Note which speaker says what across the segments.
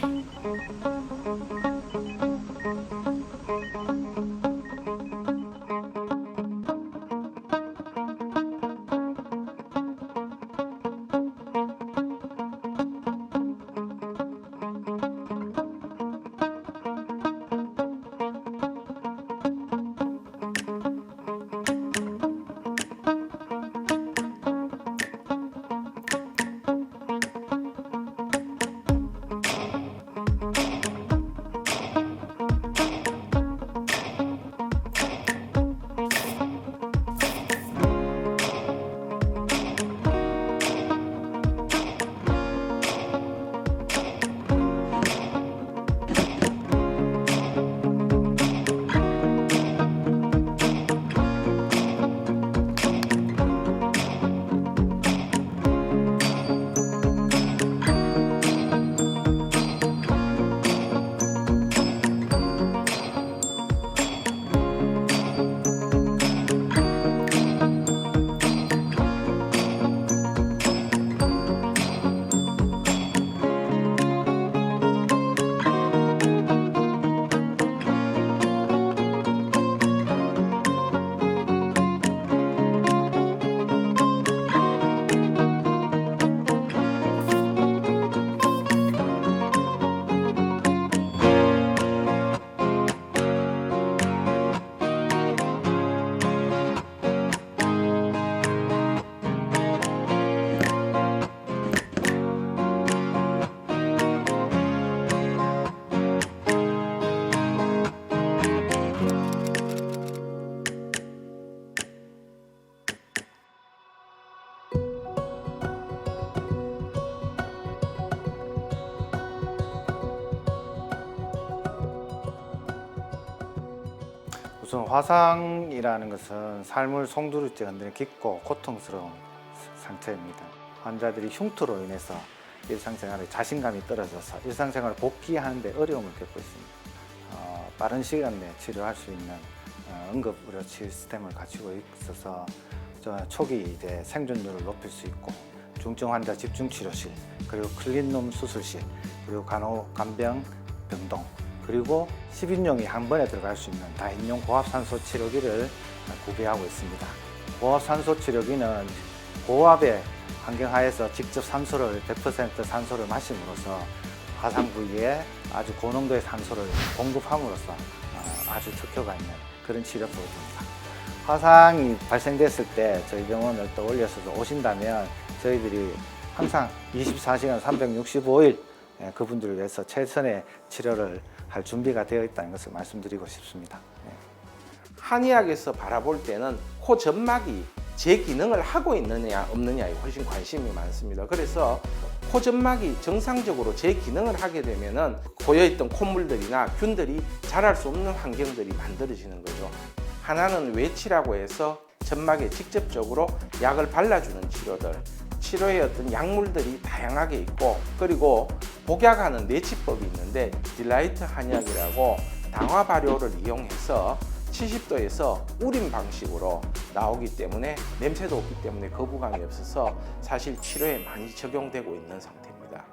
Speaker 1: Thank you. 화상이라는 것은 삶을 송두리째 흔드는 깊고 고통스러운 상태입니다. 환자들이 흉터로 인해서 일상생활에 자신감이 떨어져서 일상생활을 복귀하는데 어려움을 겪고 있습니다. 어, 빠른 시간 내에 치료할 수 있는 어, 응급 의료 시스템을 갖추고 있어서 저 초기 이제 생존율을 높일 수 있고 중증 환자 집중 치료실 그리고 클린룸 수술실 그리고 간호 간병 병동 그리고 10인용이 한 번에 들어갈 수 있는 다인용 고압산소 치료기를 구비하고 있습니다. 고압산소 치료기는 고압의 환경 하에서 직접 산소를 100% 산소를 마심으로써 화상 부위에 아주 고농도의 산소를 공급함으로써 어, 아주 특효가 있는 그런 치료 프로입니다. 화상이 발생됐을 때 저희 병원을 또 올려서 오신다면 저희들이 항상 24시간 365일 예, 그분들을 위해서 최선의 치료를 할 준비가 되어 있다는 것을 말씀드리고 싶습니다. 예.
Speaker 2: 한의학에서 바라볼 때는 코 점막이 제 기능을 하고 있느냐 없느냐에 훨씬 관심이 많습니다. 그래서 코 점막이 정상적으로 제 기능을 하게 되면은 고여있던 콧물들이나 균들이 자랄 수 없는 환경들이 만들어지는 거죠. 하나는 외치라고 해서 점막에 직접적으로 약을 발라주는 치료들, 치료의 어떤 약물들이 다양하게 있고 그리고 복약하는 내치법이 있는데 딜라이트 한약이라고 당화 발효를 이용해서 70도에서 우림 방식으로 나오기 때문에 냄새도 없기 때문에 거부감이 없어서 사실 치료에 많이 적용되고 있는 상태입니다.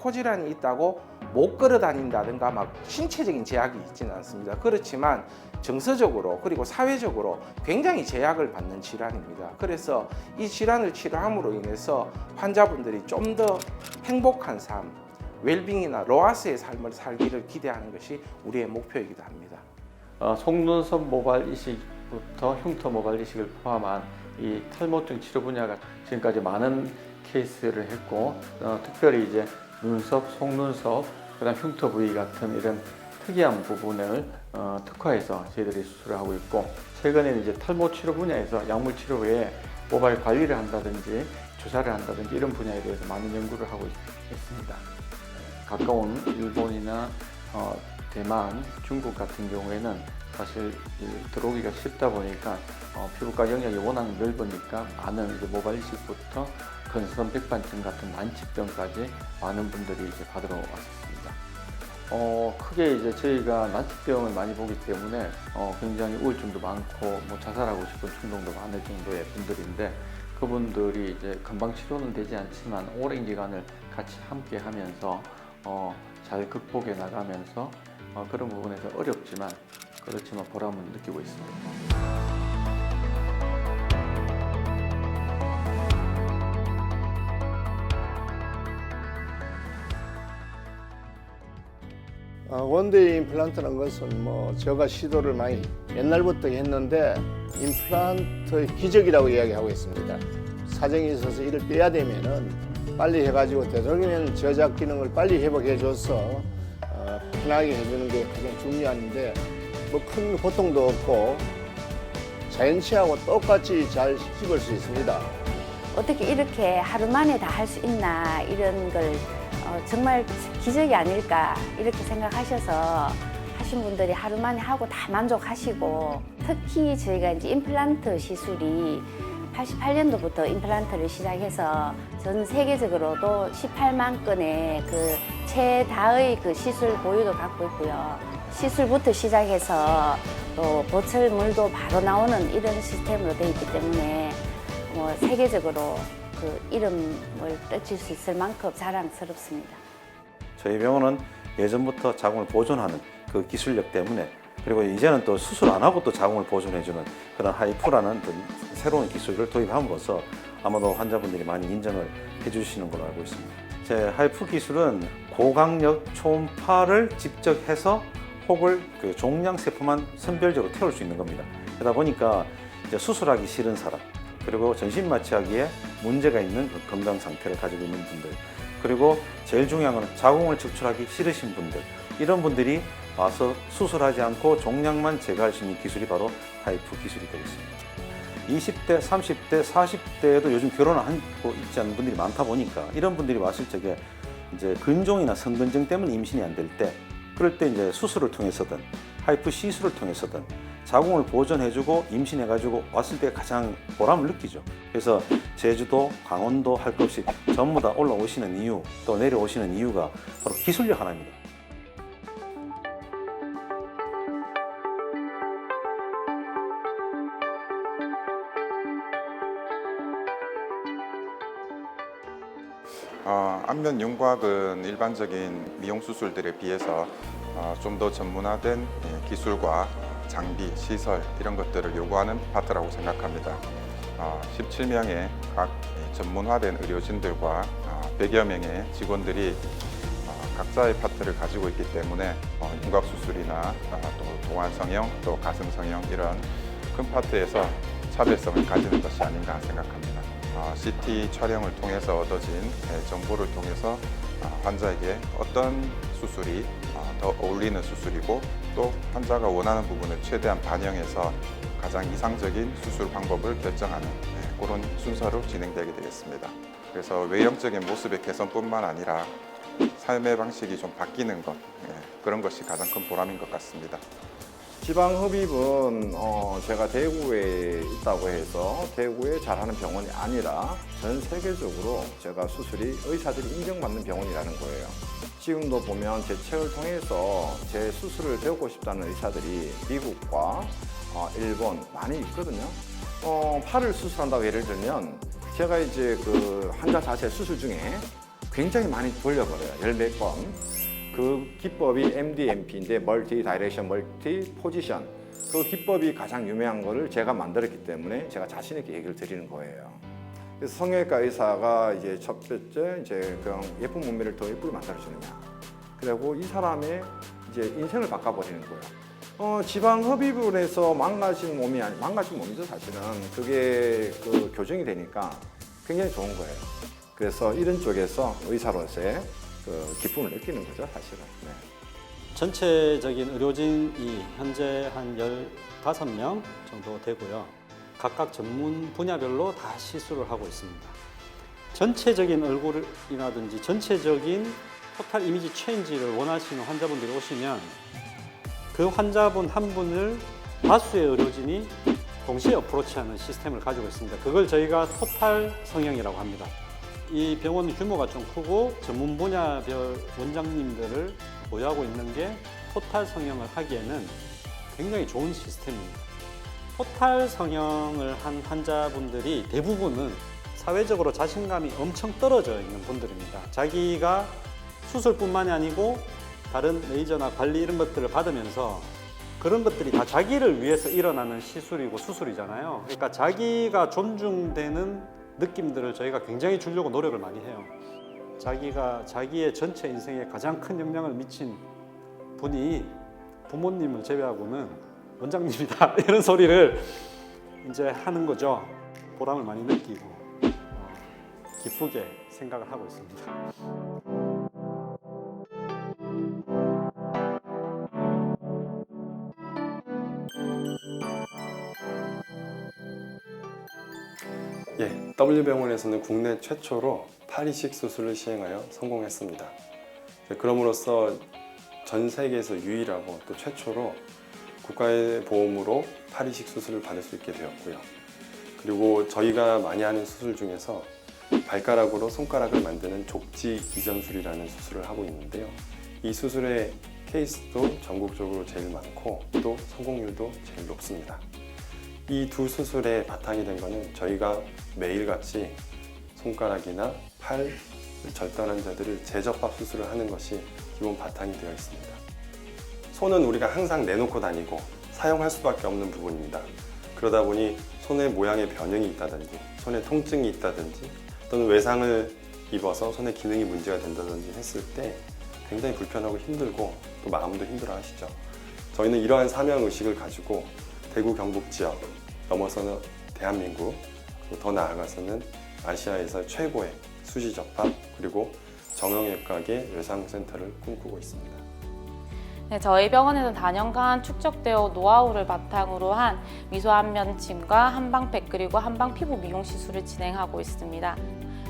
Speaker 2: 코질환이 있다고 못 걸어 다닌다든가 막 신체적인 제약이 있지는 않습니다. 그렇지만 정서적으로 그리고 사회적으로 굉장히 제약을 받는 질환입니다. 그래서 이 질환을 치료함으로 인해서 환자분들이 좀 더 행복한 삶, 웰빙이나 로아스의 삶을 살기를 기대하는 것이 우리의 목표이기도 합니다.
Speaker 3: 어, 속눈썹 모발 이식부터 흉터 모발 이식을 포함한 이 탈모증 치료 분야가 지금까지 많은 케이스를 했고 어, 특별히 이제 눈썹, 속눈썹, 그다음 흉터 부위 같은 이런 특이한 부분을 어, 특화해서 저희들이 수술을 하고 있고 최근에는 이제 탈모 치료 분야에서 약물 치료 외에 모발 관리를 한다든지 주사를 한다든지 이런 분야에 대해서 많은 연구를 하고 있- 있습니다. 가까운 일본이나 어, 대만, 중국 같은 경우에는 사실 이 들어오기가 쉽다 보니까 어, 피부과 영역이 워낙 넓으니까 많은 이제 모발 이식부터 근선 백반증 같은 난치병까지 많은 분들이 이제 받으러 왔었습니다. 어, 크게 이제 저희가 난치병을 많이 보기 때문에 어, 굉장히 우울증도 많고 뭐 자살하고 싶은 충동도 많을 정도의 분들인데 그분들이 이제 금방 치료는 되지 않지만 오랜 기간을 같이 함께 하면서 어, 잘 극복해 나가면서 어, 그런 부분에서 어렵지만 그렇지만 보람을 느끼고 있습니다.
Speaker 4: 어, 원데이 임플란트라는 것은 뭐 제가 시도를 많이 옛날부터 했는데 임플란트의 기적이라고 이야기하고 있습니다. 사정이 있어서 이를 빼야 되면은 빨리 해가지고 되도록이면 저작 기능을 빨리 회복해줘서 어, 편하게 해주는 게 가장 중요한데 뭐 큰 고통도 없고 자연치하고 똑같이 잘 씹을 수 있습니다.
Speaker 5: 어떻게 이렇게 하루 만에 다 할 수 있나 이런 걸 어, 정말 기적이 아닐까 이렇게 생각하셔서 하신 분들이 하루 만에 하고 다 만족하시고 특히 저희가 이제 임플란트 시술이 88년도부터 임플란트를 시작해서 전 세계적으로도 18만 건의 그 최다의 그 시술 보유도 갖고 있고요. 시술부터 시작해서 또 보철물도 바로 나오는 이런 시스템으로 되어 있기 때문에 뭐 세계적으로 그 이름을 떨칠 수 있을 만큼 자랑스럽습니다.
Speaker 6: 저희 병원은 예전부터 자궁을 보존하는 그 기술력 때문에 그리고 이제는 또 수술 안 하고 또 자궁을 보존해주는 그런 하이프라는 또 새로운 기술을 도입함으로써 아마도 환자분들이 많이 인정을 해주시는 걸로 알고 있습니다. 제 하이프 기술은 고강력 초음파를 직접 해서 혹을 그 종양 세포만 선별적으로 태울 수 있는 겁니다. 그러다 보니까 이제 수술하기 싫은 사람 그리고 전신 마취하기에 문제가 있는 그 건강 상태를 가지고 있는 분들 그리고 제일 중요한 거는 자궁을 축출하기 싫으신 분들 이런 분들이 와서 수술하지 않고 종양만 제거할 수 있는 기술이 바로 하이프 기술이 되겠습니다. 20대, 30대, 40대에도 요즘 결혼을 하고 있지 않은 분들이 많다 보니까 이런 분들이 왔을 적에 이제 근종이나 성근종 때문에 임신이 안 될 때 그럴 때 이제 수술을 통해서든 하이프 시술을 통해서든 자궁을 보존해주고 임신해가지고 왔을 때 가장 보람을 느끼죠. 그래서 제주도, 강원도 할 것 없이 전부 다 올라오시는 이유 또 내려오시는 이유가 바로 기술력 하나입니다.
Speaker 7: 어, 안면 윤곽은 일반적인 미용 수술들에 비해서 어, 좀 더 전문화된 예, 기술과 장비, 시설 이런 것들을 요구하는 파트라고 생각합니다. 어, 17명의 각 예, 전문화된 의료진들과 어, 100여 명의 직원들이 어, 각자의 파트를 가지고 있기 때문에 어, 윤곽 수술이나 어, 또 동안 성형, 또 가슴 성형 이런 큰 파트에서 차별성을 가지는 것이 아닌가 생각합니다. 어, CT 촬영을 통해서 얻어진 예, 정보를 통해서 어, 환자에게 어떤 수술이 어, 더 어울리는 수술이고 또 환자가 원하는 부분을 최대한 반영해서 가장 이상적인 수술 방법을 결정하는 예, 그런 순서로 진행되게 되겠습니다. 그래서 외형적인 모습의 개선뿐만 아니라 삶의 방식이 좀 바뀌는 것 예, 그런 것이 가장 큰 보람인 것 같습니다.
Speaker 8: 지방 흡입은 어, 제가 대구에 있다고 해서 대구에 잘하는 병원이 아니라 전 세계적으로 제가 수술이 의사들이 인정받는 병원이라는 거예요. 지금도 보면 제 책을 통해서 제 수술을 배우고 싶다는 의사들이 미국과 어, 일본 많이 있거든요. 어, 팔을 수술한다고 예를 들면 제가 이제 그 환자 자체 수술 중에 굉장히 많이 돌려버려요. 열 몇 번. 그 기법이 MDMP인데 멀티 다이렉션 멀티 포지션 그 기법이 가장 유명한 거를 제가 만들었기 때문에 제가 자신 있게 얘기를 드리는 거예요. 그래서 성형외과 의사가 이제 첫 번째 이제 그냥 예쁜 몸매를 더 예쁘게 만들어 주느냐. 그리고 이 사람의 이제 인생을 바꿔 버리는 거예요. 어, 지방 흡입을 해서 망가진 몸이 아니 망가진 몸이죠 사실은 그게 그 교정이 되니까 굉장히 좋은 거예요. 그래서 이런 쪽에서 의사로서의 그 기쁨을 느끼는 거죠 사실은. 네.
Speaker 9: 전체적인 의료진이 현재 한 15명 정도 되고요. 각각 전문 분야별로 다 시술을 하고 있습니다. 전체적인 얼굴이라든지 전체적인 토탈 이미지 체인지를 원하시는 환자분들이 오시면 그 환자분 한 분을 다수의 의료진이 동시에 어프로치하는 시스템을 가지고 있습니다. 그걸 저희가 토탈 성형이라고 합니다. 이 병원 규모가 좀 크고 전문 분야별 원장님들을 보유하고 있는 게 토탈 성형을 하기에는 굉장히 좋은 시스템입니다. 토탈 성형을 한 환자분들이 대부분은 사회적으로 자신감이 엄청 떨어져 있는 분들입니다. 자기가 수술뿐만이 아니고 다른 레이저나 관리 이런 것들을 받으면서 그런 것들이 다 자기를 위해서 일어나는 시술이고 수술이잖아요. 그러니까 자기가 존중되는 느낌들을 저희가 굉장히 주려고 노력을 많이 해요. 자기가 자기의 전체 인생에 가장 큰 영향을 미친 분이 부모님을 제외하고는 원장님이다 이런 소리를 이제 하는 거죠. 보람을 많이 느끼고 어, 기쁘게 생각을 하고 있습니다.
Speaker 10: W병원에서는 국내 최초로 파리식 수술을 시행하여 성공했습니다. 네, 그럼으로써 전 세계에서 유일하고 또 최초로 국가의 보험으로 파리식 수술을 받을 수 있게 되었고요. 그리고 저희가 많이 하는 수술 중에서 발가락으로 손가락을 만드는 족지 이전술이라는 수술을 하고 있는데요. 이 수술의 케이스도 전국적으로 제일 많고 또 성공률도 제일 높습니다. 이 두 수술의 바탕이 된 거는 저희가 매일같이 손가락이나 팔 절단한 자들을 재접합 수술을 하는 것이 기본 바탕이 되어 있습니다. 손은 우리가 항상 내놓고 다니고 사용할 수밖에 없는 부분입니다. 그러다 보니 손의 모양의 변형이 있다든지 손에 통증이 있다든지 또는 외상을 입어서 손의 기능이 문제가 된다든지 했을 때 굉장히 불편하고 힘들고 또 마음도 힘들어 하시죠. 저희는 이러한 사명 의식을 가지고 대구 경북 지역 넘어서는 대한민국 더 나아가서는 아시아에서 최고의 수시 접합 그리고 정형외과계 외상센터를 꿈꾸고 있습니다.
Speaker 11: 네, 저희 병원에서는 단연간 축적되어 온 노하우를 바탕으로 한 미소 안면침과 한방팩 그리고 한방 피부 미용 시술을 진행하고 있습니다.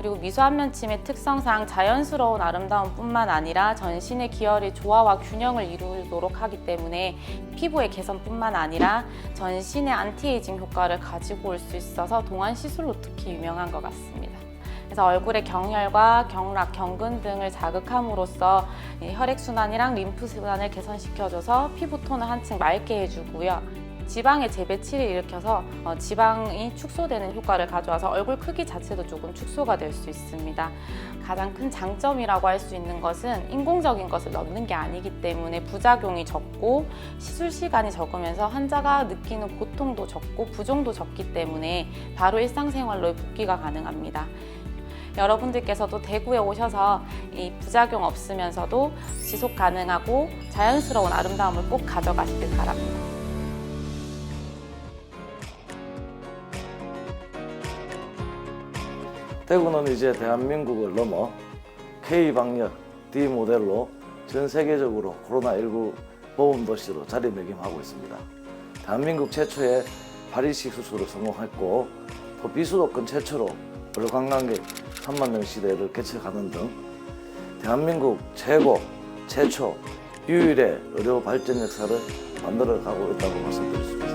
Speaker 11: 그리고 미소 안면침의 특성상 자연스러운 아름다움뿐만 아니라 전신의 기혈의 조화와 균형을 이루도록 하기 때문에 피부의 개선뿐만 아니라 전신의 안티에이징 효과를 가지고 올 수 있어서 동안 시술로 특히 유명한 것 같습니다. 그래서 얼굴의 경혈과 경락, 경근 등을 자극함으로써 이 혈액순환이랑 림프순환을 개선시켜줘서 피부톤을 한층 맑게 해주고요. 지방의 재배치를 일으켜서 어, 지방이 축소되는 효과를 가져와서 얼굴 크기 자체도 조금 축소가 될 수 있습니다. 가장 큰 장점이라고 할 수 있는 것은 인공적인 것을 넣는 게 아니기 때문에 부작용이 적고 시술 시간이 적으면서 환자가 느끼는 고통도 적고 부종도 적기 때문에 바로 일상생활로 복귀가 가능합니다. 여러분들께서도 대구에 오셔서 이 부작용 없으면서도 지속 가능하고 자연스러운 아름다움을 꼭 가져가시길 바랍니다.
Speaker 12: 대구는 이제 대한민국을 넘어 K방역 D 모델로 전 세계적으로 코로나19 보험 도시로 자리매김하고 있습니다. 대한민국 최초의 파리식 수술을 성공했고 또 비수도권 최초로 관광객 3만 명 시대를 개척하는 등 대한민국 최고 최초 유일의 의료 발전 역사를 만들어 가고 있다고 말씀드릴 수 있습니다.